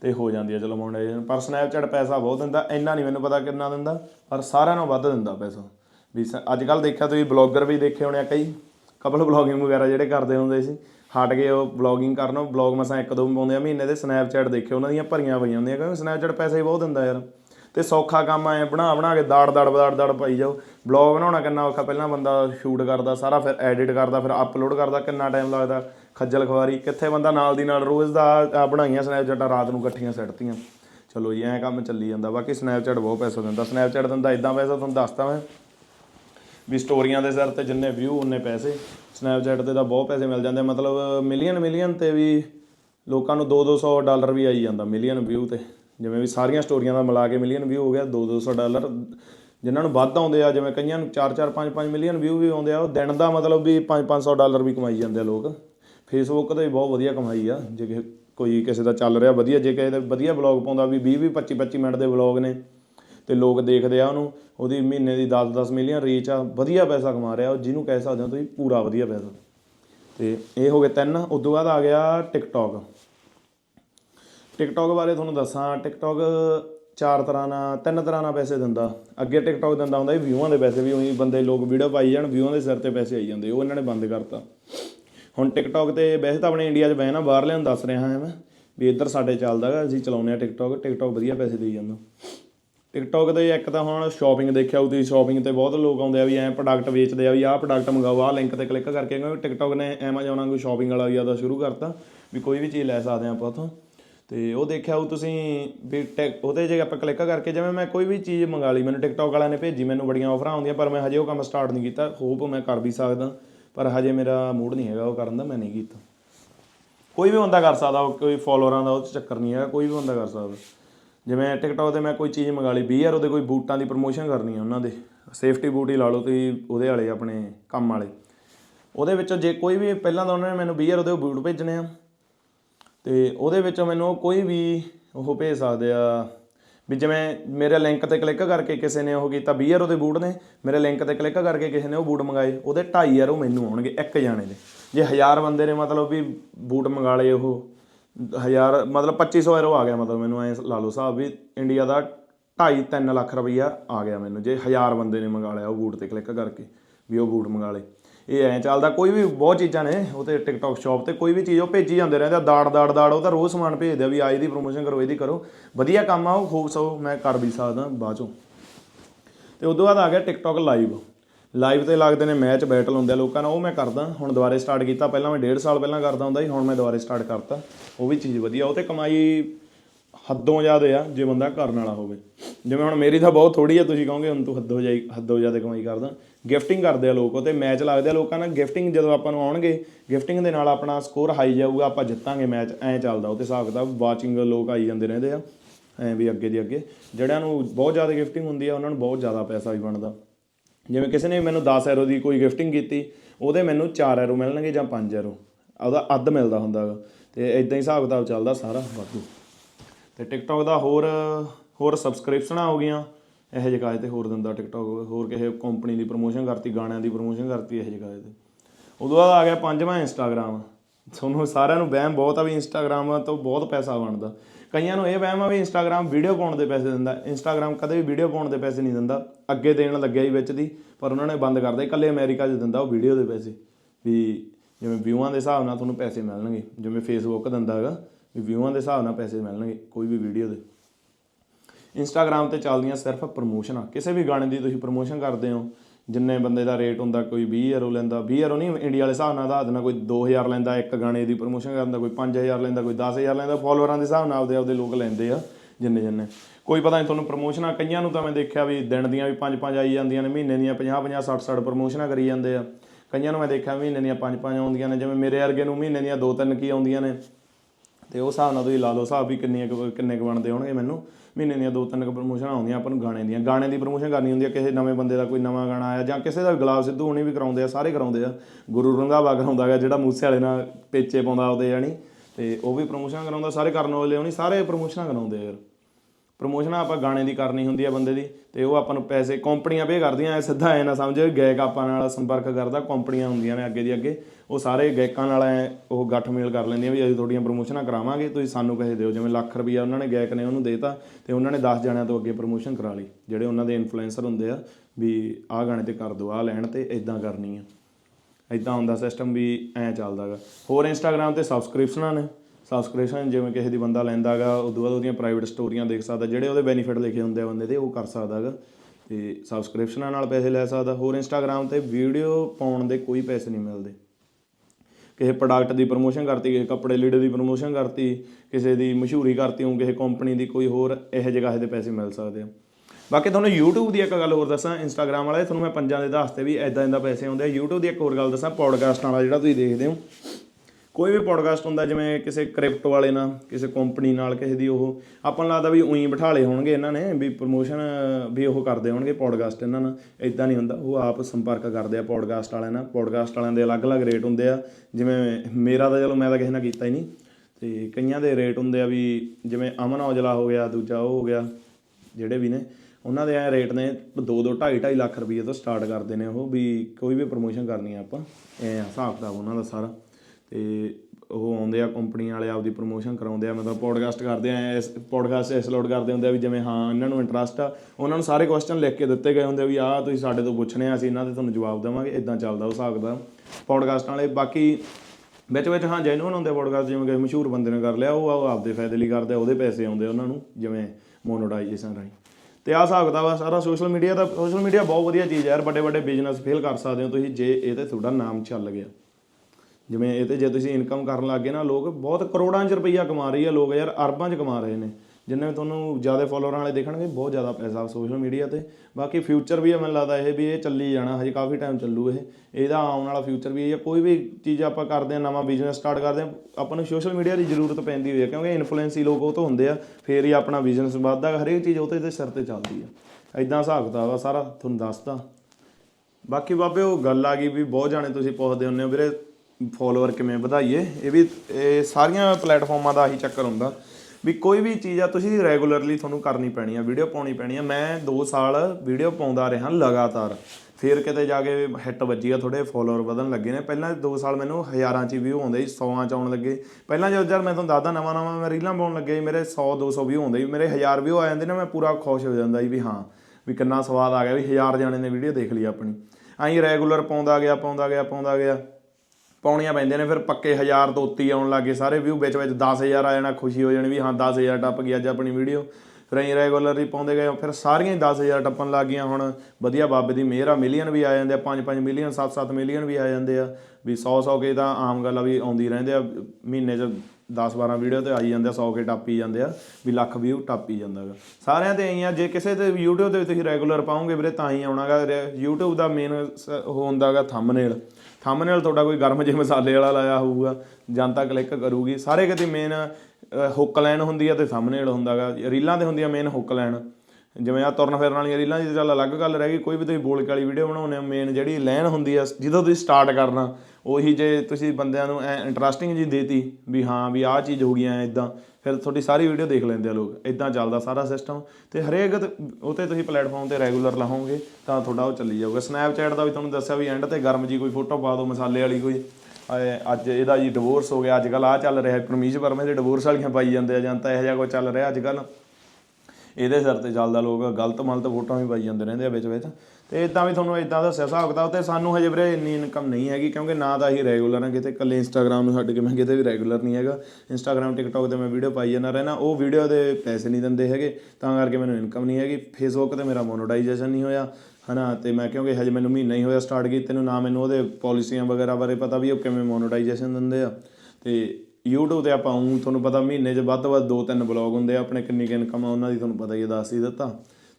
ਤੇ ਹੋ ਜਾਂਦੀ ਆ, ਚਲੋ ਮੋਨੇਟਾਈਜੇਸ਼ਨ ਪਰ ਸਨੈਪਚੈਟ ਪੈਸਾ ਬਹੁਤ ਦਿੰਦਾ, ਇੰਨਾ ਨਹੀਂ ਮੈਨੂੰ ਪਤਾ ਕਿੰਨਾ ਦਿੰਦਾ, ਪਰ ਸਾਰਿਆਂ ਨੂੰ ਵੱਧ ਦਿੰਦਾ ਪੈਸਾ। ਵੀ ਅੱਜ ਕੱਲ ਦੇਖਿਆ ਤੁਸੀਂ ਬਲੌਗਰ ਵੀ ਦੇਖੇ ਹੋਣੇ ਆ ਕਈ ਕਪਲ ਬਲੌਗਿੰਗ ਵਗੈਰਾ ਜਿਹੜੇ ਕਰਦੇ ਹੁੰਦੇ ਸੀ, ਹਟ ਗਏ ਉਹ ਬਲੌਗਿੰਗ ਕਰਨ ਬਲੌਗ ਮਸਾਂ ਇੱਕ ਦੋ ਪਾਉਂਦੇ ਆ, ਮਹੀਨੇ ਦੇ ਸਨੈਪਚੈਟ ਦੇਖੇ, ਉਹਨਾਂ ਦੀਆਂ ਭਰੀਆਂ ਪਈਆਂ ਹੁੰਦੀਆਂ, ਕਿਉਂਕਿ ਸਨੈਪਚੈਟ ਪੈਸੇ ਹੀ ਬਹੁਤ ਦਿੰਦਾ ਯਾਰ। ਤੇ ਸੌਖਾ ਕੰਮ ਐ ਬਣਾ ਬਣਾ ਕੇ ਦਾੜ ਦਾੜ ਦਾੜ ਦਾੜ ਪਾਈ ਜਾਓ। ਬਲੌਗ ਬਣਾਉਣਾ ਕਿੰਨਾ ਔਖਾ, ਪਹਿਲਾਂ ਬੰਦਾ ਸ਼ੂਟ ਕਰਦਾ, ਸਾਰਾ ਫਿਰ ਐਡਿਟ ਕਰਦਾ, ਫਿਰ ਅਪਲੋਡ ਕਰਦਾ, ਕਿੰਨਾ ਟਾਈਮ ਲੱਗਦਾ, ਖੱਜਲ ਖਵਾਰੀ ਕਿੱਥੇ ਬੰਦਾ ਨਾਲ ਦੀ ਨਾਲ ਰੋਜ਼ ਦਾ ਬਣਾਈਆਂ ਸਨੈਪਚੈਟਾਂ ਰਾਤ ਨੂੰ ਇਕੱਠੀਆਂ ਸੈੱਟਤੀਆਂ। ਚਲੋ ਜੀ, ਐਂ ਕੰਮ ਚੱਲੀ ਜਾਂਦਾ, ਬਾਕੀ ਸਨੈਪਚੈਟ ਬਹੁਤ ਪੈਸਾ ਦਿੰਦਾ ਸਨੈਪਚੈਟ ਦਿੰਦਾ ਇਦਾਂ ਪੈਸਾ ਤੁਹਾਨੂੰ ਦੱਸਦਾ ਮੈਂ ਵੀ ਸਟੋਰੀਆਂ ਦੇ ਸਿਰ ਤੇ ਜਿੰਨੇ ਵਿਊ ਉਨੇ ਪੈਸੇ। ਸਨੈਪਚੈਟ ਤੇ ਤਾਂ ਬਹੁਤ ਪੈਸੇ ਮਿਲ ਜਾਂਦੇ, ਮਤਲਬ ਮਿਲੀਅਨ ਮਿਲੀਅਨ ਤੇ ਵੀ ਲੋਕਾਂ ਨੂੰ 2-200 ਡਾਲਰ ਵੀ ਆਈ ਜਾਂਦਾ ਮਿਲੀਅਨ ਵਿਊ ਤੇ। ਜਿਵੇਂ ਵੀ ਸਾਰੀਆਂ ਸਟੋਰੀਆਂ ਦਾ ਮਿਲਾ ਕੇ ਮਿਲੀਅਨ ਵਿਊ ਹੋ ਗਿਆ 2-200 ਡਾਲਰ ਜਿਨ੍ਹਾਂ ਨੂੰ ਵੱਧ ਆਉਂਦੇ ਆ, ਜਿਵੇਂ ਕਈਆਂ ਨੂੰ 4-4 5-5 ਮਿਲੀਅਨ ਵਿਊ ਵੀ ਆਉਂਦੇ ਆ, ਉਹ ਦਿਨ ਦਾ ਮਤਲਬ ਵੀ 5-500 ਡਾਲਰ ਵੀ ਕਮਾਈ ਜਾਂਦੇ ਆ ਲੋਕ। ਫੇਸਬੁੱਕ ਤੇ ਵੀ ਬਹੁਤ ਵਧੀਆ ਕਮਾਈ ਆ, ਜੇ ਕਿਸੇ- ਕੋਈ ਕਿਸੇ ਦਾ ਚੱਲ ਰਿਹਾ ਵਧੀਆ, ਜੇ ਕਿਸੇ ਦਾ ਵਧੀਆ ਬਲੌਗ ਪਾਉਂਦਾ ਵੀ 20 20 25 25 ਮਿੰਟ ਦੇ ਬਲੌਗ ਨੇ, ਤੇ ਲੋਕ ਦੇਖਦੇ ਆ ਉਹਨੂੰ, ਉਹਦੀ ਮਹੀਨੇ ਦੀ 10 10 ਮਿਲੀਅਨ ਰੀਚ ਆ, ਵਧੀਆ ਪੈਸਾ ਕਮਾ ਰਿਹਾ, ਉਹ ਜਿਹਨੂੰ ਕਹਿ ਸਕਦੇ ਹੋ ਤੁਸੀਂ ਪੂਰਾ ਵਧੀਆ ਪੈਸਾ। ਤੇ ਇਹ ਹੋ ਗਏ ਤਿੰਨ, ਉਦੋਂ ਬਾਅਦ ਆ ਗਿਆ ਟਿਕਟੌਕ ਟਿਕਟੌਕ ਬਾਰੇ ਤੁਹਾਨੂੰ ਦੱਸਾਂ ਟਿਕਟੌਕ ਚਾਰ ਤਰ੍ਹਾਂ ਨਾਲ, ਤਿੰਨ ਤਰ੍ਹਾਂ ਨਾਲ ਪੈਸੇ ਦਿੰਦਾ। ਅੱਗੇ ਟਿਕਟੌਕ ਦਿੰਦਾ ਹੁੰਦਾ ਸੀ ਵਿਊਆਂ ਦੇ ਪੈਸੇ ਵੀ ਉਹੀ ਬੰਦੇ ਲੋਕ ਵੀਡੀਓ ਪਾਈ ਜਾਣ ਵਿਊਆਂ ਦੇ ਸਿਰ ਤੇ ਪੈਸੇ ਆਈ ਜਾਂਦੇ, ਉਹ ਇਹਨਾਂ ਨੇ ਬੰਦ ਕਰਤਾ। ਹੁਣ ਟਿਕਟੌਕ ਤੇ ਵੈਸੇ ਤਾਂ ਆਪਣੇ ਇੰਡੀਆ 'ਚ ਬੈਨ ਆ ਬਾਹਰਲਿਆਂ ਨੂੰ ਦੱਸ ਰਿਹਾ ਹਾਂ ਮੈਂ, ਵੀ ਇੱਧਰ ਸਾਡੇ ਚੱਲਦਾ ਗਾ, ਅਸੀਂ ਚਲਾਉਂਦੇ ਆ ਟਿਕਟੌਕ ਟਿਕਟੌਕ ਵਧੀਆ ਪੈਸੇ ਦੇਈ ਜਾਂਦਾ। ਟਿਕਟੌਕ ਤੇ ਇੱਕ ਤਾਂ ਹੁਣ ਸ਼ਾਪਿੰਗ ਦੇਖਿਆ ਉਹ ਤੁਸੀਂ ਸ਼ਾਪਿੰਗ ਤੇ ਬਹੁਤ ਲੋਕ ਆਉਂਦੇ ਆ ਵੀ ਐਂ ਪ੍ਰੋਡਕਟ ਵੇਚਦੇ ਆ ਵੀ ਆਹ ਪ੍ਰੋਡਕਟ ਮੰਗਾਓ, ਆਹ ਲਿੰਕ ਤੇ ਕਲਿੱਕ ਕਰਕੇ ਕਿਉਂਕਿ ਟਿਕਟੌਕ ਨੇ ਐਮਾਜ਼ੋਨ ਵਾਂਗੂ ਸ਼ਾਪਿੰਗ ਵਾਲਾ ਵੀ ਆਦਾ ਸ਼ੁਰੂ ਕਰਤਾ, ਵੀ ਕੋਈ ਵੀ ਚੀਜ਼ ਲੈ ਸਕਦੇ ਆ ਆਪਾਂ ਉੱਥੋਂ। ਤੇ ਉਹ ਦੇਖਿਆ ਉਹ ਤੁਸੀਂ ਵੀ ਟਿਕ, ਉਹਦੇ ਜੇ ਆਪਾਂ ਕਲਿੱਕ ਕਰਕੇ ਜਿਵੇਂ ਮੈਂ ਕੋਈ ਵੀ ਚੀਜ਼ ਮੰਗਾ ਲਈ, ਮੈਨੂੰ ਟਿਕਟੌਕ ਵਾਲਿਆਂ ਨੇ ਭੇਜੀ, ਮੈਨੂੰ ਬੜੀਆਂ ਆਫਰਾਂ ਆਉਂਦੀਆਂ, ਪਰ ਮੈਂ ਹਜੇ ਉਹ ਕੰਮ ਸਟਾਰਟ ਨਹੀਂ ਕੀਤਾ। ਹੋਪ ਮੈਂ ਕਰ ਵੀ ਸਕਦਾ, ਪਰ ਹਜੇ ਮੇਰਾ ਮੂਡ ਨਹੀਂ ਹੈਗਾ ਉਹ ਕਰਨ ਦਾ, ਮੈਂ ਨਹੀਂ ਕੀਤਾ। ਕੋਈ ਵੀ ਬੰਦਾ ਕਰ ਸਕਦਾ ਕੋਈ ਫੋਲੋਅਰਾਂ ਦਾ ਉਹ 'ਚ ਚੱਕਰ ਨਹੀਂ ਹੈਗਾ, ਕੋਈ ਵੀ ਬੰਦਾ ਕਰ ਸਕਦਾ। ਜਿਵੇਂ ਟਿਕਟੌਕ ਤੇ ਮੈਂ ਕੋਈ ਚੀਜ਼ ਮੰਗਾ ਲਈ 20 ਉਹਦੇ ਕੋਈ ਬੂਟਾਂ ਦੀ ਪ੍ਰਮੋਸ਼ਨ ਕਰਨੀ ਹੈ ਉਹਨਾਂ ਦੇ। ਸੇਫਟੀ ਬੂਟ ਹੀ ਲਾ ਲਓ ਤੁਸੀਂ, ਉਹਦੇ ਵਾਲੇ ਆਪਣੇ ਕੰਮ ਵਾਲੇ। ਉਹਦੇ ਵਿੱਚੋਂ ਜੇ ਕੋਈ ਵੀ, ਪਹਿਲਾਂ ਤਾਂ ਉਹਨਾਂ ਨੇ ਮੈਨੂੰ 20 ਉਹਦੇ ਬੂਟ ਭੇਜਣੇ ਆ। ਤੇ ਉਹਦੇ ਵਿੱਚੋਂ ਮੈਨੂੰ ਕੋਈ ਵੀ ਉਹ ਭੇਜ ਸਕਦੇ ਆ ਵੀ ਜਿਵੇਂ ਮੇਰੇ ਲਿੰਕ ਤੇ ਕਲਿੱਕ ਕਰਕੇ ਕਿਸੇ ਨੇ ਉਹ ਕੀਤਾ 20 ਉਹਦੇ ਬੂਟ ਨੇ, ਮੇਰੇ ਲਿੰਕ ਤੇ ਕਲਿੱਕ ਕਰਕੇ ਕਿਸੇ ਨੇ ਉਹ ਬੂਟ ਮੰਗਾਏ, ਉਹਦੇ 2.5 ਉਹ ਮੈਨੂੰ ਆਉਣਗੇ ਇੱਕ ਜਾਣੇ ਦੇ। ਜੇ ਹਜ਼ਾਰ ਬੰਦੇ ਨੇ ਮਤਲਬ ਵੀ ਬੂਟ ਮੰਗਾ ਲਏ ਉਹ, ਹਜ਼ਾਰ ਮਤਲਬ 2500 ਯੂਰੋ ਆ ਗਿਆ ਮਤਲਬ ਮੈਨੂੰ ਐ ਲਾ ਲਓ ਹਿਸਾਬ ਵੀ ਇੰਡੀਆ ਦਾ 2.5 3 ਲੱਖ ਰੁਪਈਆ ਆ ਗਿਆ ਮੈਨੂੰ, ਜੇ ਹਜ਼ਾਰ ਬੰਦੇ ਨੇ ਮੰਗਾ ਲਿਆ ਉਹ ਬੂਟ ਤੇ ਕਲਿੱਕ ਕਰਕੇ ਵੀ ਉਹ ਬੂਟ ਮੰਗਾ ਲਏ। ਇਹ ਐਂ ਚੱਲਦਾ, ਕੋਈ ਵੀ ਬਹੁਤ ਚੀਜ਼ਾਂ ਨੇ ਉਹ ਤੇ ਟਿਕਟੌਕ ਸ਼ਾਪ ਤੇ, ਕੋਈ ਵੀ ਚੀਜ਼ ਉਹ ਭੇਜੀ ਜਾਂਦੇ ਰਹਿੰਦੇ ਆ, ਦਾੜ ਦਾੜ ਦਾੜ, ਉਹ ਤਾਂ ਰੋਜ਼ ਸਮਾਨ ਭੇਜਦੇ ਆ ਵੀ ਆਹ ਇਹਦੀ ਪ੍ਰੋਮੋਸ਼ਨ ਕਰੋ, ਇਹਦੀ ਕਰੋ। ਵਧੀਆ ਕੰਮ ਆ ਉਹ, ਖੂਬ ਸੋ ਮੈਂ ਕਰ ਵੀ ਸਕਦਾ ਬਾਅਦ ਚੋਂ। ਤੇ ਉਦੋਂ ਬਾਅਦ ਆ ਗਿਆ ਟਿਕਟੌਕ ਲਾਈਵ ਲਾਈਵ ਤੇ ਲੱਗਦੇ ਨੇ ਮੈਚ ਬੈਟਲ ਹੁੰਦੇ ਆ ਲੋਕਾਂ ਨਾਲ, ਉਹ ਮੈਂ ਕਰਦਾ, ਹੁਣ ਦੁਬਾਰੇ ਸਟਾਰਟ ਕੀਤਾ, ਪਹਿਲਾਂ ਮੈਂ 1.5 ਸਾਲ ਪਹਿਲਾਂ ਕਰਦਾ ਹੁੰਦਾ ਸੀ, ਹੁਣ ਮੈਂ ਦੁਬਾਰੇ ਸਟਾਰਟ ਕਰਤਾ। ਉਹ ਵੀ ਚੀਜ਼ ਵਧੀਆ, ਉਹ ਤੇ ਕਮਾਈ ਹੱਦੋਂ ਜ਼ਿਆਦਾ ਆ ਜੇ ਬੰਦਾ ਕਰਨ ਵਾਲਾ ਹੋਵੇ। ਜਿਵੇਂ ਹੁਣ ਮੇਰੀ ਤਾਂ ਬਹੁਤ ਥੋੜੀ ਆ, ਤੁਸੀਂ ਕਹੋਗੇ, ਹੁਣ ਤੂੰ ਹੱਦੋਂ ਜਾਈ, ਹੱਦੋਂ ਜ਼ਿਆਦਾ ਕਮਾਈ ਕਰਦਾ। ਗਿਫਟਿੰਗ ਕਰਦੇ ਆ ਲੋਕ, ਉਹ ਤੇ ਮੈਚ ਲੱਗਦੇ ਆ ਲੋਕਾਂ ਨਾਲ। ਗਿਫਟਿੰਗ ਜਦੋਂ ਆਪਾਂ ਨੂੰ ਆਉਣਗੇ ਗਿਫਟਿੰਗ ਦੇ ਨਾਲ ਆਪਣਾ ਸਕੋਰ ਹਾਈ ਜਾਊਗਾ, ਆਪਾਂ ਜਿੱਤਾਂਗੇ ਮੈਚ ਐਂ ਚੱਲਦਾ। ਉਹ ਹਿਸਾਬ ਕਿਤਾਬ ਵਾਚਿੰਗ ਲੋਕ ਆਈ ਜਾਂਦੇ ਰਹਿੰਦੇ ਆ, ਐਂ ਵੀ ਅੱਗੇ ਦੀ ਅੱਗੇ। ਜਿਹੜਿਆਂ ਨੂੰ ਬਹੁਤ ਜ਼ਿਆਦਾ ਗਿਫਟਿੰਗ ਹੁੰਦੀ ਆ, ਉਹਨਾਂ ਨੂੰ ਬਹੁਤ ਜ਼ਿਆਦਾ ਪੈਸਾ ਵੀ ਬਣਦਾ। ਜਿਵੇਂ ਕਿਸੇ ਨੇ ਮੈਨੂੰ 10 ਐਰੋ ਦੀ ਕੋਈ ਗਿਫਟਿੰਗ ਕੀਤੀ, ਉਹਦੇ ਮੈਨੂੰ 4 ਐਰੋ ਮਿਲਣਗੇ ਜਾਂ 5 ਐਰੋ ਉਹਦਾ ਅੱਧ ਮਿਲਦਾ ਹੁੰਦਾ ਗਾ ਤੇ ਇਦਾਂ ਹੀ ਹਿਸਾਬ ਕਿਤਾਬ ਚੱਲਦਾ ਸਾਰਾ ਵਾਧੂ ਤੇ ਟਿਕਟੌਕ ਦਾ ਹੋਰ ਹੋਰ ਸਬਸਕ੍ਰਿਪਸ਼ਨਾਂ ਹੋ ਗਈਆਂ। ਇਹੋ ਜਿਹੇ ਕਾਜ ਤੇ ਹੋਰ ਦਿੰਦਾ ਟਿਕਟੌਕ ਹੋਰ ਕਿਸੇ ਕੰਪਨੀ ਦੀ ਪ੍ਰੋਮੋਸ਼ਨ ਕਰਤੀ, ਗਾਣਿਆਂ ਦੀ ਪ੍ਰੋਮੋਸ਼ਨ ਕਰਤੀ, ਇਹੋ ਜਿਹੇ ਕਾਜ ਤੇ। ਉਦੋਂ ਬਾਅਦ ਆ ਗਿਆ ਪੰਜਵਾਂ ਇੰਸਟਾਗ੍ਰਾਮ ਤੁਹਾਨੂੰ ਸਾਰਿਆਂ ਨੂੰ ਵਹਿਮ ਬਹੁਤ ਆ ਵੀ ਇੰਸਟਾਗ੍ਰਾਮ ਤੋਂ ਬਹੁਤ ਪੈਸਾ ਬਣਦਾ। ਕਈਆਂ ਨੂੰ ਇਹ ਵਹਿਮ ਆ ਵੀ ਇੰਸਟਾਗ੍ਰਾਮ ਵੀਡੀਓ ਪਾਉਣ ਦੇ ਪੈਸੇ ਦਿੰਦਾ। ਇੰਸਟਾਗ੍ਰਾਮ ਕਦੇ ਵੀ ਵੀਡੀਓ ਪਾਉਣ ਦੇ ਪੈਸੇ ਨਹੀਂ ਦਿੰਦਾ। ਅੱਗੇ ਦੇਣ ਲੱਗਿਆ ਹੀ ਵਿੱਚ ਦੀ, ਪਰ ਉਹਨਾਂ ਨੇ ਬੰਦ ਕਰਦਾ ਇਕੱਲੇ ਅਮਰੀਕਾ 'ਚ ਦਿੰਦਾ ਉਹ ਵੀਡੀਓ ਦੇ ਪੈਸੇ। ਵੀ ਜਿਵੇਂ ਵਿਊਆਂ ਦੇ ਹਿਸਾਬ ਨਾਲ ਤੁਹਾਨੂੰ ਪੈਸੇ ਮਿਲਣਗੇ। ਜਿਵੇਂ ਫੇਸਬੁੱਕ ਦਿੰਦਾ ਹੈਗਾ। ਵੀ ਵਿਊਆਂ ਦੇ ਹਿਸਾਬ ਨਾਲ ਪੈਸੇ ਮਿਲਣਗੇ, ਕੋਈ ਵੀ ਵੀਡੀਓ ਦੇ। ਇੰਸਟਾਗ੍ਰਾਮ ਤੇ ਚੱਲਦੀਆਂ ਸਿਰਫ ਪ੍ਰਮੋਸ਼ਨਾਂ ਕਿਸੇ ਵੀ ਗਾਣੇ ਦੀ ਤੁਸੀਂ ਪ੍ਰਮੋਸ਼ਨ ਕਰਦੇ ਹੋ, ਜਿੰਨੇ ਬੰਦੇ ਦਾ ਰੇਟ ਹੁੰਦਾ, ਕੋਈ 20 ਯੂਰੋ ਲੈਂਦਾ 20 ਯੂਰੋ ਨਹੀਂ ਇੰਡੀਆ ਵਾਲੇ ਹਿਸਾਬ ਨਾਲ ਦੱਸ ਦੇਣਾ ਕੋਈ 2000 ਲੈਂਦਾ, ਇੱਕ ਗਾਣੇ ਦੀ ਪ੍ਰਮੋਸ਼ਨ ਕਰਦਾ ਕੋਈ 5000 ਲੈਂਦਾ, ਕੋਈ 10000 ਲੈਂਦਾ ਫਾਲੋਅਰਾਂ ਦੇ ਹਿਸਾਬ ਨਾਲ ਆਪਦੇ ਆਪਦੇ ਲੋਕ ਲੈਂਦੇ ਆ, ਜਿੰਨੇ ਜਿੰਨੇ। ਕੋਈ ਪਤਾ ਨਹੀਂ ਤੁਹਾਨੂੰ ਪ੍ਰਮੋਸ਼ਨਾਂ ਕਈਆਂ ਨੂੰ ਤਾਂ ਮੈਂ ਦੇਖਿਆ ਵੀ ਦਿਨ ਦੀਆਂ ਵੀ 5-5 ਆਈ ਜਾਂਦੀਆਂ ਨੇ, ਮਹੀਨੇ ਦੀਆਂ 50-50 60-60 ਪ੍ਰਮੋਸ਼ਨਾਂ ਕਰੀ ਜਾਂਦੇ ਆ। ਕਈਆਂ ਨੂੰ ਮੈਂ ਦੇਖਿਆ ਮਹੀਨੇ ਦੀਆਂ ਪੰਜ ਪੰਜ ਆਉਂਦੀਆਂ ਨੇ, ਜਿਵੇਂ ਮੇਰੇ ਵਰਗੇ ਨੂੰ ਮਹੀਨੇ ਦੀਆਂ ਦੋ ਤਿੰਨ ਕੀ ਆਉਂਦੀਆਂ ਨੇ। ਤੇ ਉਹ ਹਿਸਾਬ ਨਾਲ ਤੁਸੀਂ ਲਾ ਲਓ, ਹਿਸਾਬ ਵੀ ਕਿੰਨੀਆਂ ਕੁ- ਕਿੰਨੇ ਕੁ ਬਣਦੇ ਹੋਣਗੇ ਮੈਨੂੰ। ਮਹੀਨੇ ਦੀਆਂ ਦੋ ਤਿੰਨ ਕੁ ਪ੍ਰਮੋਸ਼ਨਾਂ ਆਉਂਦੀਆਂ, ਆਪਾਂ ਨੂੰ ਗਾਣੇ ਦੀਆਂ। ਗਾਣੇ ਦੀ ਪ੍ਰਮੋਸ਼ਨ ਕਰਨੀ ਹੁੰਦੀ ਹੈ ਕਿਸੇ ਨਵੇਂ ਬੰਦੇ ਦਾ ਕੋਈ ਨਵਾਂ ਗਾਣਾ ਆਇਆ, ਜਾਂ ਕਿਸੇ ਦਾ ਗੁਲਾਬ ਸਿੱਧੂ ਹੁਣੀ ਵੀ ਕਰਾਉਂਦੇ ਆ, ਸਾਰੇ ਕਰਾਉਂਦੇ ਆ। ਗੁਰੂ ਰੰਧਾਵਾ ਕਰਾਉਂਦਾ ਹੈਗਾ ਜਿਹੜਾ ਮੂਸੇ ਵਾਲੇ ਨਾਲ ਪੇਚੇ ਪਾਉਂਦਾ ਉਹਦੇ, ਯਾਨੀ। ਤੇ ਉਹ ਵੀ ਪ੍ਰਮੋਸ਼ਨ ਕਰਾਉਂਦਾ, ਸਾਰੇ ਕਰਨ ਵਾਲੇ ਹੋਣੀ ਸਾਰੇ ਪ੍ਰਮੋਸ਼ਨਾਂ ਕਰਾਉਂਦੇ ਆ ਯਾਰ। ਪ੍ਰਮੋਸ਼ਨ ਆਪਾਂ ਗਾਣੇ ਦੀ ਕਰਨੀ ਹੁੰਦੀ ਆ ਬੰਦੇ ਦੀ, ਤੇ ਉਹ ਆਪਾਂ ਨੂੰ ਪੈਸੇ, ਕੰਪਨੀਆਂ ਪੇ ਕਰਦੀਆਂ ਐ ਸਿੱਧਾ ਐ ਨਾ ਸਮਝ, ਗਾਇਕ ਆਪਾਂ ਨਾਲ ਸੰਪਰਕ ਕਰਦਾ, ਕੰਪਨੀਆਂ ਹੁੰਦੀਆਂ ਨੇ ਅੱਗੇ ਦੀ ਅੱਗੇ, ਉਹ ਸਾਰੇ ਗਾਇਕਾਂ ਨਾਲ ਐ ਉਹ ਗੱਠ ਮੇਲ ਕਰ ਲੈਂਦੀਆਂ ਵੀ ਅਸੀਂ ਤੁਹਾਡੀਆਂ ਪ੍ਰਮੋਸ਼ਨਾਂ ਕਰਾਵਾਂਗੇ, ਤੁਸੀਂ ਸਾਨੂੰ ਪੈਸੇ ਦਿਓ, ਜਿਵੇਂ ਲੱਖ ਰੁਪਈਆ ਉਹਨਾਂ ਨੇ ਗਾਇਕ ਨੇ ਉਹਨੂੰ ਦੇਤਾ, ਤੇ ਉਹਨਾਂ ਨੇ 10 ਜਣਿਆਂ ਤੋਂ ਅੱਗੇ ਪ੍ਰਮੋਸ਼ਨ ਕਰਾ ਲਈ, ਜਿਹੜੇ ਉਹਨਾਂ ਦੇ ਇਨਫਲੂਐਂਸਰ ਹੁੰਦੇ ਆ, ਵੀ ਆਹ ਗਾਣੇ ਤੇ ਕਰ ਦਿਓ ਆਹ ਲੈਣ ਤੇ ਇਦਾਂ ਕਰਨੀ ਆ। ਇਦਾਂ ਹੁੰਦਾ ਸਿਸਟਮ ਵੀ ਐਂ ਚੱਲਦਾਗਾ ਹੋਰ ਇੰਸਟਾਗ੍ਰam ਤੇ ਸਬਸਕ੍ਰਿਪਸ਼ਨਾਂ ਨੇ। ਸਬਸਕ੍ਰਿਪਸ਼ਨ ਜਿਵੇਂ ਕਿਸੇ ਦੀ ਬੰਦਾ ਲੈਂਦਾਗਾ ਉਦੋਂ ਬਾਅਦ ਉਹਦੀਆਂ ਪ੍ਰਾਈਵੇਟ ਸਟੋਰੀਆਂ ਦੇਖ ਸਕਦਾ, ਜਿਹੜੇ ਉਹਦੇ ਬੈਨੀਫਿਟ ਲਿਖੇ ਹੁੰਦੇ ਆ ਬੰਦੇ ਦੇ, ਉਹ ਕਰ ਸਕਦਾਗਾ ਤੇ ਸਬਸਕ੍ਰਿਪਸ਼ਨਾਂ ਨਾਲ ਪੈਸੇ ਲੈ ਸਕਦਾ, ਹੋਰ ਇੰਸਟਾਗ੍ਰam ਤੇ ਵੀਡੀਓ ਪਾਉਣ ਦੇ ਕੋਈ ਪੈਸੇ ਨਹੀਂ ਮਿਲਦੇ। ਕਿਸੇ ਪ੍ਰੋਡਕਟ ਦੀ ਪ੍ਰੋਮੋਸ਼ਨ ਕਰਤੀ, ਕਿਸੇ ਕੱਪੜੇ ਲੀੜੇ ਦੀ ਪ੍ਰੋਮੋਸ਼ਨ ਕਰਤੀ, ਕਿਸੇ ਦੀ ਮਸ਼ਹੂਰੀ ਕਰਤੀ ਉਹ ਕਿਸੇ ਕੰਪਨੀ ਦੀ ਕੋਈ ਹੋਰ ਇਹੋ ਜਗ੍ਹਾ ਦੇ ਪੈਸੇ ਮਿਲ ਸਕਦੇ ਆ। ਬਾਕੀ ਤੁਹਾਨੂੰ YouTube ਦੀ ਇੱਕ ਗੱਲ ਹੋਰ ਦੱਸਾਂ, Instagram ਵਾਲੇ, ਤੁਹਾਨੂੰ ਮੈਂ ਪੰਜਾਂ ਦੇ ਦੱਸਤੇ ਵੀ ਐਦਾਂ ਐਦਾਂ ਪੈਸੇ ਆਉਂਦੇ ਆ। YouTube ਦੀ ਇੱਕ ਹੋਰ ਗੱਲ ਦੱਸਾਂ ਪੋਡਕਾਸਟ ਵਾਲਾ ਜਿਹੜਾ ਤੁਸੀਂ ਦੇਖਦੇ ਹੋ। ਕੋਈ ਵੀ ਪੋਡਕਾਸਟ ਹੁੰਦਾ, ਜਿਵੇਂ ਕਿਸੇ ਕ੍ਰਿਪਟੋ ਵਾਲੇ ਨਾਲ, ਕਿਸੇ ਕੰਪਨੀ ਨਾਲ, ਕਿਸੇ ਦੀ ਉਹ, ਆਪਾਂ ਨੂੰ ਲੱਗਦਾ ਵੀ ਉਹੀ ਬਿਠਾਲੇ ਹੋਣਗੇ ਇਹਨਾਂ ਨੇ, ਵੀ ਪ੍ਰੋਮੋਸ਼ਨ ਵੀ ਉਹ ਕਰਦੇ ਹੋਣਗੇ ਪੋਡਕਾਸਟ ਇਹਨਾਂ ਨਾਲ ਇਦਾਂ ਨਹੀਂ ਹੁੰਦਾ, ਉਹ ਆਪ ਸੰਪਰਕ ਕਰਦੇ ਆ ਪੋਡਕਾਸਟ ਵਾਲਿਆਂ ਨਾਲ ਪੋਡਕਾਸਟ ਵਾਲਿਆਂ ਦੇ ਅਲੱਗ-ਅਲੱਗ ਰੇਟ ਹੁੰਦੇ ਆ, ਜਿਵੇਂ ਮੇਰਾ ਤਾਂ ਚਲੋ ਮੈਂ ਤਾਂ ਕਿਸੇ ਨਾਲ ਕੀਤਾ ਹੀ ਨਹੀਂ, ਤੇ ਕਈਆਂ ਦੇ ਰੇਟ ਹੁੰਦੇ ਆ ਵੀ ਜਿਵੇਂ ਅਮਨ ਔਜਲਾ ਹੋ ਗਿਆ, ਦੂਜਾ ਉਹ ਹੋ ਗਿਆ, ਜਿਹੜੇ ਵੀ ਨੇ, ਉਹਨਾਂ ਦੇ ਐ ਰੇਟ ਨੇ 2 2 2.5 2.5 ਲੱਖ ਰੁਪਏ ਤੋਂ ਸਟਾਰਟ ਕਰਦੇ ਨੇ ਉਹ, ਵੀ ਕੋਈ ਵੀ ਪ੍ਰੋਮੋਸ਼ਨ ਕਰਨੀ ਆ ਆਪਾਂ, ਐ ਹਿਸਾਬ ਕਿਤਾਬ ਉਹਨਾਂ ਦਾ ਸਾਰਾ। ਤੇ ਉਹ ਆਉਂਦੇ ਆ ਕੰਪਨੀ ਵਾਲੇ ਆਪਦੀ ਪ੍ਰੋਮੋਸ਼ਨ ਕਰਾਉਂਦੇ ਆ, ਮਤਲਬ ਪੋਡਕਾਸਟ ਕਰਦੇ ਆ, ਇਸ ਪੋਡਕਾਸਟ ਇਸ ਲੋਡ ਕਰਦੇ ਹੁੰਦੇ ਆ ਵੀ ਜਿਵੇਂ ਹਾਂ, ਇਹਨਾਂ ਨੂੰ ਇੰਟਰਸਟ ਆ। ਉਹਨਾਂ ਨੂੰ ਸਾਰੇ ਕੁਐਸਚਨ ਲਿਖ ਕੇ ਦਿੱਤੇ ਗਏ ਹੁੰਦੇ ਆ ਵੀ ਆਹ ਤੁਸੀਂ ਸਾਡੇ ਤੋਂ ਪੁੱਛਣੇ ਆ, ਅਸੀਂ ਇਹਨਾਂ ਦੇ ਤੁਹਾਨੂੰ ਜਵਾਬ ਦੇਵਾਂਗੇ ਇਦਾਂ ਚੱਲਦਾ ਉਹ ਹਿਸਾਬ ਦਾ। ਪੋਡਕਾਸਟ ਵਾਲੇ ਬਾਕੀ ਵਿੱਚ ਵਿੱਚ ਹਾਂ ਜੈਨੂਨ ਹੁੰਦੇ ਪੋਡਕਾਸਟ ਜਿਵੇਂ ਕਿ ਮਸ਼ਹੂਰ ਬੰਦੇ ਨੇ ਕਰ ਲਿਆ, ਉਹ ਉਹ ਆਪਦੇ ਫਾਇਦੇ ਲਈ ਕਰਦੇ ਉਹਦੇ ਪੈਸੇ ਆਉਂਦੇ ਉਹਨਾਂ ਨੂੰ, ਜਿਵੇਂ ਮੋਨੋਟਾਈਜੇਸ਼ਨ ਰਾਹੀਂ। ਤੇ ਆਹ ਹਿਸਾਬ ਦਾ ਵਾ ਸਾਰਾ ਸੋਸ਼ਲ ਮੀਡੀਆ ਦਾ ਸੋਸ਼ਲ ਮੀਡੀਆ ਬਹੁਤ ਵਧੀਆ ਚੀਜ਼ ਯਾਰ ਵੱਡੇ ਵੱਡੇ ਬਿਜ਼ਨਸ ਫੇਲ ਕਰ ਸਕਦੇ ਹੋ ਤੁਸੀਂ, ਜੇ ਇਹ ਤੇ ਤੁਹਾਡਾ ਨਾਮ ਚੱਲ ਗਿਆ। ਜਿਵੇਂ ਇਹ ਤੇ ਜੇ ਤੁਸੀਂ ਇਨਕਮ ਕਰਨ ਲੱਗੇ ਨਾ ਲੋਕ, ਬਹੁਤ ਕਰੋੜਾਂ 'ਚ ਰੁਪਈਆ ਕਮਾ ਰਹੀ ਆ ਲੋਕ ਯਾਰ, ਅਰਬਾਂ 'ਚ ਕਮਾ ਰਹੇ ਨੇ। ਜਿੰਨੇ ਵੀ ਤੁਹਾਨੂੰ ਜ਼ਿਆਦਾ ਫੋਲੋਅਰਾਂ ਵਾਲੇ ਦੇਖਣਗੇ, ਬਹੁਤ ਜ਼ਿਆਦਾ ਪੈਸਾ ਸੋਸ਼ਲ ਮੀਡੀਆ ਤੇ। ਬਾਕੀ ਫਿਊਚਰ ਵੀ ਆ, ਮੈਨੂੰ ਲੱਗਦਾ ਇਹ ਵੀ ਇਹ ਚੱਲੀ ਜਾਣਾ, ਹਜੇ ਕਾਫੀ ਟਾਈਮ ਚੱਲੂ ਇਹ। ਇਹਦਾ ਆਉਣ ਵਾਲਾ ਫਿਊਚਰ ਵੀ ਇਹ ਕੋਈ ਵੀ ਚੀਜ਼ ਆਪਾਂ ਕਰਦੇ ਆ, ਨਵਾਂ ਬਿਜ਼ਨਸ ਸਟਾਰਟ ਕਰਦੇ ਆ, ਆਪਾਂ ਨੂੰ ਸੋਸ਼ਲ ਮੀਡੀਆ ਦੀ ਜ਼ਰੂਰਤ ਪੈਂਦੀ ਹੋਈ ਹੈ ਕਿਉਂਕਿ ਇਨਫਲੂਐਂਸ ਹੀ ਲੋਕ ਉਹ ਤੋਂ ਹੁੰਦੇ ਆ, ਫੇਰ ਹੀ ਆਪਣਾ ਬਿਜ਼ਨਸ ਵੱਧਦਾ, ਹਰੇਕ ਚੀਜ਼ ਉਹਤੇ ਦੇ ਸਿਰ ਤੇ ਚੱਲਦੀ ਆ। ਐਦਾਂ ਹਿਸਾਬ ਕਿਤਾਬ ਆ ਸਾਰਾ, ਤੁਹਾਨੂੰ ਦੱਸਦਾ। ਬਾਕੀ ਬਾਬੇ, ਉਹ ਗੱਲ ਆ ਗਈ ਵੀ ਬਹੁਤ ਜਾਣੇ ਤੁਸੀਂ ਪੁੱਛਦੇ ਹੁੰਦੇ ਹੋ, ਵੀਰੇ ਫੋਲੋਅਰ ਕਿਵੇਂ ਵਧਾਈਏ ਇਹ ਵੀ ਇਹ ਸਾਰੀਆਂ ਪਲੇਟਫਾਰਮਾਂ ਦਾ ਆਹੀ ਚੱਕਰ ਹੁੰਦਾ ਵੀ ਕੋਈ ਵੀ ਚੀਜ਼ ਆ ਤੁਸੀਂ ਰੈਗੂਲਰਲੀ ਤੁਹਾਨੂੰ ਕਰਨੀ ਪੈਣੀ ਆ ਵੀਡੀਓ ਪਾਉਣੀ ਪੈਣੀ ਆ। ਮੈਂ 2 ਸਾਲ ਵੀਡੀਓ ਪਾਉਂਦਾ ਰਿਹਾ ਲਗਾਤਾਰ। ਫਿਰ ਕਿਤੇ ਜਾ ਕੇ ਹਿੱਟ ਵੱਜੀ ਆ ਥੋੜੇ ਫੋਲੋਅਰ ਵਧਣ ਲੱਗੇ ਨੇ। ਪਹਿਲਾਂ 2 ਸਾਲ ਮੈਨੂੰ ਹਜ਼ਾਰਾਂ 'ਚ ਵਿਊ ਆਉਂਦੇ ਸੀ 100ਾਂ 'ਚ ਆਉਣ ਲੱਗੇ। ਪਹਿਲਾਂ ਜਦੋਂ ਜਦ ਮੈਂ ਤੁਹਾਨੂੰ ਦੱਸਦਾ ਨਵਾਂ ਨਵਾਂ ਮੈਂ ਰੀਲਾਂ ਪਾਉਣ ਲੱਗੇ ਸੀ, ਮੇਰੇ 100 200 ਵਿਊ ਆਉਂਦੇ ਸੀ। ਮੇਰੇ 1000 ਵਿਊ ਆ ਜਾਂਦੇ ਨੇ ਮੈਂ ਪੂਰਾ ਖੁਸ਼ ਹੋ ਜਾਂਦਾ ਸੀ ਵੀ ਹਾਂ ਵੀ ਕਿੰਨਾ ਸਵਾਦ ਆ ਗਿਆ ਵੀ ਹਜ਼ਾਰ ਜਾਣੇ ਨੇ ਵੀਡੀਓ ਦੇਖ ਲਈ ਆਪਣੀ। ਐਂ ਰੈਗੂਲਰ ਪਾਉਂਦਾ ਗਿਆ ਪਾਉਂਦਾ ਗਿਆ ਪਾਉਂਦਾ ਗਿਆ। ਪਾਉਣੀਆਂ ਪੈਂਦੀਆਂ ਨੇ, ਫਿਰ ਪੱਕੇ 1000 ਤੋਂ ਉੱਤੀ ਆਉਣ ਲੱਗੇ ਸਾਰੇ ਵਿਊ ਵਿੱਚ ਵਿੱਚ 10000 ਆ ਜਾਣਾ, ਖੁਸ਼ੀ ਹੋ ਜਾਣੀ ਵੀ ਹਾਂ 10000 ਟੱਪ ਗਈ ਅੱਜ ਆਪਣੀ ਵੀਡੀਓ ਫਿਰ ਅਸੀਂ ਰੈਗੂਲਰਲੀ ਪਾਉਂਦੇ ਗਏ, ਫਿਰ ਸਾਰੀਆਂ ਹੀ 10000 ਟੱਪਣ ਲੱਗ ਗਈਆਂ ਹੁਣ। ਵਧੀਆ ਬਾਬੇ ਦੀ ਮਿਹਰ ਆ ਮਿਲੀਅਨ ਵੀ ਆ ਜਾਂਦੇ ਆ 5-5 ਮਿਲੀਅਨ 7-7 ਮਿਲੀਅਨ ਵੀ ਆ ਜਾਂਦੇ ਆ। ਵੀ 100-100 ਕੇ ਤਾਂ ਆਮ ਗੱਲ ਆ ਵੀ ਆਉਂਦੀ ਰਹਿੰਦੇ ਆ, ਮਹੀਨੇ 'ਚ 10-12 ਵੀਡੀਓ ਤੇ ਆਈ ਜਾਂਦੇ ਆ 100 ਕੇ ਟੱਪ ਹੀ ਜਾਂਦੇ ਆ, ਵੀ ਲੱਖ ਵਿਊ ਟੱਪੀ ਹੀ ਜਾਂਦਾ ਗਾ। ਸਾਰਿਆਂ ਤੇ ਆਈਆਂ, ਜੇ ਕਿਸੇ ਤੇ YouTube ਤੇ ਤੁਸੀਂ ਰੈਗੂਲਰ ਪਾਉਂਗੇ ਵੀਰੇ, ਤਾਂ ਹੀ ਆਉਣਾਗਾ YouTube ਦਾ ਮੇਨ ਉਹ ਹੁੰਦਾਗਾ ਥੰਬਨੇਲ ਥੰਬਨੇਲ ਤੁਹਾਡਾ ਕੋਈ ਗਰਮ ਜਿਹੇ ਮਸਾਲੇ ਵਾਲਾ ਲਾਇਆ ਹੋਊਗਾ, ਜਨਤਾ ਕਲਿੱਕ ਕਰੂਗੀ। ਸਾਰੇ ਕਿਤੇ ਮੇਨ ਹੁੱਕ ਲਾਈਨ ਹੁੰਦੀ ਆ ਤੇ ਥੰਬਨੇਲ ਹੁੰਦਾਗਾ ਰੀਲਾਂ ਤੇ ਹੁੰਦੀਆਂ ਮੇਨ ਹੁੱਕ ਲਾਈਨ ਜਿਵੇਂ ਆ ਤੁਰਨ ਫਿਰਨ ਵਾਲੀਆਂ ਰੀਲਾਂ ਦੀ ਚੱਲ ਅਲੱਗ ਗੱਲ ਰਹਿ ਗਈ, ਕੋਈ ਵੀ ਤੁਸੀਂ ਬੋਲ ਕੇ ਵਾਲੀ ਵੀਡੀਓ ਬਣਾਉਂਦੇ ਹੋ ਮੇਨ ਜਿਹੜੀ ਲਾਈਨ ਹੁੰਦੀ ਆ ਜਿਹਦਾ ਤੁਸੀਂ ਸਟਾਰਟ ਕਰਨਾ, ਉਹੀ ਜੇ ਤੁਸੀਂ ਬੰਦਿਆਂ ਨੂੰ ਐ ਇੰਟਰਸਟਿੰਗ ਜੀ ਦੇਤੀ ਵੀ ਹਾਂ, ਵੀ ਆਹ ਚੀਜ਼ ਹੋ ਗਈ ਐ ਇਦਾਂ ਫਿਰ ਤੁਹਾਡੀ ਸਾਰੀ ਵੀਡੀਓ ਦੇਖ ਲੈਂਦੇ ਆ ਲੋਕ ਇਦਾਂ ਚੱਲਦਾ ਸਾਰਾ ਸਿਸਟਮ ਤੇ ਹਰੇਕ ਉਹ ਤੇ ਤੁਸੀਂ ਪਲੇਟਫਾਰਮ ਤੇ ਰੈਗੂਲਰ ਲਾਹੋਗੇ ਤਾਂ ਤੁਹਾਡਾ ਉਹ ਚੱਲੀ ਜਾਊਗਾ। ਸਨੈਪਚੈਟ ਦਾ ਵੀ ਤੁਹਾਨੂੰ ਦੱਸਿਆ ਵੀ ਐਂਡ ਤੇ ਗਰਮ ਜੀ ਕੋਈ ਫੋਟੋ ਪਾ ਦਿਓ ਮਸਾਲੇ ਵਾਲੀ ਕੋਈ। ਅੱਜ ਇਹਦਾ ਜੀ ਡਿਵੋਰਸ ਹੋ ਗਿਆ, ਅੱਜ ਕੱਲ ਆ ਚੱਲ ਰਿਹਾ ਪਰਮੀਸ਼ ਵਰਮੇ ਦੇ ਡਿਵੋਰਸ ਵਾਲੀਆਂ ਪਾਈ ਜਾਂਦੇ ਆ ਜਾਂ ਤਾਂ ਇਹੋ ਜਿਹਾ ਕੋਈ ਚੱਲ ਰਿਹਾ ਅੱਜ ਕੱਲ ਇਹਦੇ ਸਿਰ ਤੇ ਚੱਲਦਾ, ਲੋਕ ਗਲਤ ਮਲਤ ਫੋਟੋਆਂ ਵੀ ਪਾਈ ਜਾਂਦੇ ਰਹਿੰਦੇ ਆ ਵਿੱਚ ਵਿੱਚ। ਤੇ ਇਦਾਂ ਵੀ ਤੁਹਾਨੂੰ ਇਦਾਂ ਦੱਸਿਆ ਹਿਸਾਬ ਕਿਤਾਬ ਤੇ ਸਾਨੂੰ ਹਜੇ ਵੀਰੇ ਇੰਨੀ ਇਨਕਮ ਨਹੀਂ ਹੈਗੀ, ਕਿਉਂਕਿ ਨਾ ਤਾਂ ਅਸੀਂ ਰੈਗੂਲਰ ਆ, ਕਿਤੇ ਇਕੱਲੇ ਇੰਸਟਾਗ੍ਰam ਨੂੰ ਛੱਡ ਕੇ ਮੈਂ ਕਿਤੇ ਵੀ ਰੈਗੂਲਰ ਨਹੀਂ ਹੈਗਾ। ਇੰਸਟਾਗ੍ਰam ਟਿਕਟੌਕ ਤੇ ਮੈਂ ਵੀਡੀਓ ਪਾਈ ਜਾਂਦਾ ਰਹਿਣਾ ਉਹ ਵੀਡੀਓ ਦੇ ਪੈਸੇ ਨਹੀਂ ਦਿੰਦੇ ਹੈਗੇ, ਤਾਂ ਕਰਕੇ ਮੈਨੂੰ ਇਨਕਮ ਨਹੀਂ ਹੈਗੀ। ਫੇਸਬੁੱਕ ਤੇ ਮੇਰਾ ਮੋਨੋਟਾਈਜੇਸ਼ਨ ਨਹੀਂ ਹੋਇਆ, ਹਨਾ, ਤੇ ਮੈਂ ਕਿਉਂਕਿ ਹਜੇ ਮੈਨੂੰ ਮਹੀਨਾ ਹੀ ਹੋਇਆ ਸਟਾਰਟ ਕੀਤੇ ਨੂੰ, ਨਾ ਮੈਨੂੰ ਉਹਦੇ ਪਾਲਿਸੀਆਂ ਵਗੈਰਾ ਬਾਰੇ ਪਤਾ ਵੀ ਉਹ ਕਿਵੇਂ ਮੋਨੋਟਾਈਜੇਸ਼ਨ ਦਿੰਦੇ ਆ। ਤੇ YouTube ਤੇ ਆਪਾਂ ਊਂ ਤੁਹਾਨੂੰ ਪਤਾ ਮਹੀਨੇ 'ਚ ਵੱਧ ਤੋਂ ਵੱਧ ਦੋ ਤਿੰਨ ਬਲੌਗ ਹੁੰਦੇ ਆ ਆਪਣੇ ਕਿੰਨੀ ਕੁ ਇਨਕਮ ਆ ਉਹਨਾਂ ਦੀ ਤੁਹਾਨੂੰ ਪਤਾ ਹੀ ਆ, ਦੱਸ ਹੀ ਦਿੱਤਾ।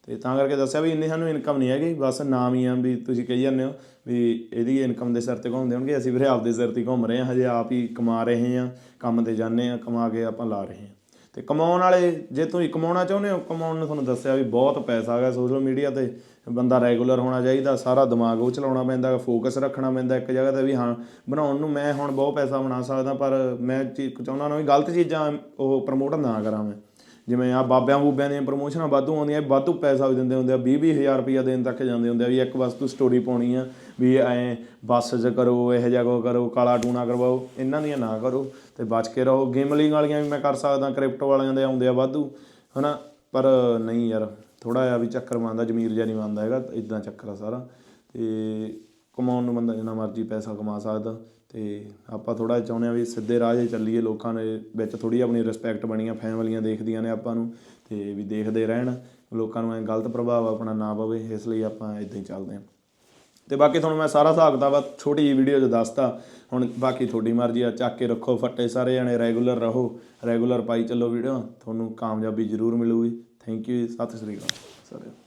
ਤੇ ਤਾਂ ਕਰਕੇ ਦੱਸਿਆ ਵੀ ਇੰਨੀ ਸਾਨੂੰ ਇਨਕਮ ਨਹੀਂ ਹੈਗੀ ਬਸ ਨਾਮ ਹੀ ਆ ਵੀ ਤੁਸੀਂ ਕਹੀ ਜਾਂਦੇ ਹੋ ਵੀ ਇਹਦੀ ਇਨਕਮ ਦੇ ਸਿਰ ਤੇ ਘੁੰਮਦੇ ਹੋਣਗੇ ਅਸੀਂ ਵੀਰੇ ਆਪਦੇ ਸਿਰ ਤੇ ਹੀ ਘੁੰਮ ਰਹੇ ਹਾਂ ਹਜੇ ਆਪ ਹੀ ਕਮਾ ਰਹੇ ਹਾਂ ਕੰਮ ਤੇ ਜਾਂਦੇ ਹਾਂ ਕਮਾ ਕੇ ਆਪਾਂ ਲਾ ਰਹੇ ਹਾਂ। ਤੇ ਕਮਾਉਣ ਵਾਲੇ, ਜੇ ਤੁਸੀਂ ਕਮਾਉਣਾ ਚਾਹੁੰਦੇ ਹੋ, ਕਮਾਉਣ ਨੂੰ ਤੁਹਾਨੂੰ ਦੱਸਿਆ ਵੀ ਬਹੁਤ ਪੈਸਾ ਹੈਗਾ ਸੋਸ਼ਲ ਮੀਡੀਆ ਤੇ। ਬੰਦਾ ਰੈਗੂਲਰ ਹੋਣਾ ਚਾਹੀਦਾ, ਸਾਰਾ ਦਿਮਾਗ ਉਹ ਚਲਾਉਣਾ ਪੈਂਦਾ ਫੋਕਸ ਰੱਖਣਾ ਪੈਂਦਾ ਇੱਕ ਜਗ੍ਹਾ ਤੇ ਵੀ ਹਾਂ, ਬਣਾਉਣ ਨੂੰ ਮੈਂ ਹੁਣ ਬਹੁਤ ਪੈਸਾ ਬਣਾ ਸਕਦਾ, ਪਰ ਮੈਂ ਚੀ- ਚਾਹੁੰਦਾ ਨਾ ਵੀ ਗਲਤ ਚੀਜ਼ਾਂ ਉਹ ਪ੍ਰਮੋਟ ਨਾ ਕਰਾਂ ਮੈਂ। ਜਿਵੇਂ ਆ ਬਾਬਿਆਂ ਬੂਬਿਆਂ ਦੀਆਂ ਪ੍ਰਮੋਸ਼ਨਾਂ ਵਾਧੂ ਆਉਂਦੀਆਂ, ਇਹ ਵਾਧੂ ਪੈਸਾ ਵੀ ਦਿੰਦੇ ਹੁੰਦੇ ਆ 20 ਹਜ਼ਾਰ ਰੁਪਈਆ ਦੇਣ ਤੱਕ ਜਾਂਦੇ ਹੁੰਦੇ ਆ ਵੀ ਇੱਕ ਵਸਤੂ ਸਟੋਰੀ ਪਾਉਣੀ ਆ, ਵੀ ਐ ਬੱਸ 'ਚ ਕਰੋ, ਇਹੋ ਜਿਹਾ ਕੋ ਕਰੋ, ਕਾਲਾ ਟੂਣਾ ਕਰਵਾਓ, ਇਹਨਾਂ ਦੀਆਂ ਨਾ ਕਰੋ ਤੇ ਬਚ ਕੇ ਰਹੋ। ਗੇਮਲਿੰਗ ਵਾਲੀਆਂ ਵੀ ਮੈਂ ਕਰ ਸਕਦਾ ਕ੍ਰਿਪਟੋ ਵਾਲਿਆਂ ਦੇ ਆਉਂਦੇ ਆ ਵਾਧੂ, ਹਨਾ? ਪਰ ਨਹੀਂ ਯਾਰ ਥੋੜਾ ਜਿਹਾ ਵੀ ਚੱਕਰ ਮੰਨਦਾ ਜ਼ਮੀਰ ਜਿਹਾ ਨਹੀਂ ਮੰਨਦਾ ਹੈਗਾ ਇਦਾਂ ਚੱਕਰ ਆ ਸਾਰਾ ਤੇ ਕਮਾਉਣ ਨੂੰ ਬੰਦਾ ਜਿੰਨਾ ਮਰਜ਼ੀ ਪੈਸਾ ਕਮਾ ਸਕਦਾ। ਅਤੇ ਆਪਾਂ ਥੋੜ੍ਹਾ ਜਿਹਾ ਚਾਹੁੰਦੇ ਹਾਂ ਵੀ ਸਿੱਧੇ ਰਾਹ 'ਤੇ ਚੱਲੀਏ, ਲੋਕਾਂ ਦੇ ਵਿੱਚ ਥੋੜੀ ਆਪਣੀ ਰਿਸਪੈਕਟ ਬਣੀ ਆ ਫੈਮਲੀਆਂ ਦੇਖਦੀਆਂ ਨੇ ਆਪਾਂ ਨੂੰ ਅਤੇ ਵੀ ਦੇਖਦੇ ਰਹਿਣ, ਲੋਕਾਂ ਨੂੰ ਐਂ ਗਲਤ ਪ੍ਰਭਾਵ ਆਪਣਾ ਨਾ ਪਵੇ, ਇਸ ਲਈ ਆਪਾਂ ਇਦਾਂ ਹੀ ਚੱਲਦੇ ਹਾਂ। ਤੇ ਬਾਕੀ ਤੁਹਾਨੂੰ ਮੈਂ ਸਾਰਾ ਹਿਸਾਬ ਕਿਤਾਬ ਛੋਟੀ ਜਿਹੀ ਵੀਡੀਓ 'ਚ ਦੱਸਤਾ। ਹੁਣ ਬਾਕੀ ਤੁਹਾਡੀ ਮਰਜ਼ੀ ਆ, ਚੱਕ ਕੇ ਰੱਖੋ ਫੱਟੇ ਸਾਰੇ ਜਣੇ ਰੈਗੂਲਰ ਰਹੋ ਰੈਗੂਲਰ ਪਾਈ ਚੱਲੋ ਵੀਡੀਓ ਤੁਹਾਨੂੰ ਕਾਮਯਾਬੀ ਜ਼ਰੂਰ ਮਿਲੂਗੀ। ਥੈਂਕ ਯੂ ਸਤਿ ਸ੍ਰੀ ਅਕਾਲ। ਸਾਰਿਆਂ ਨੂੰ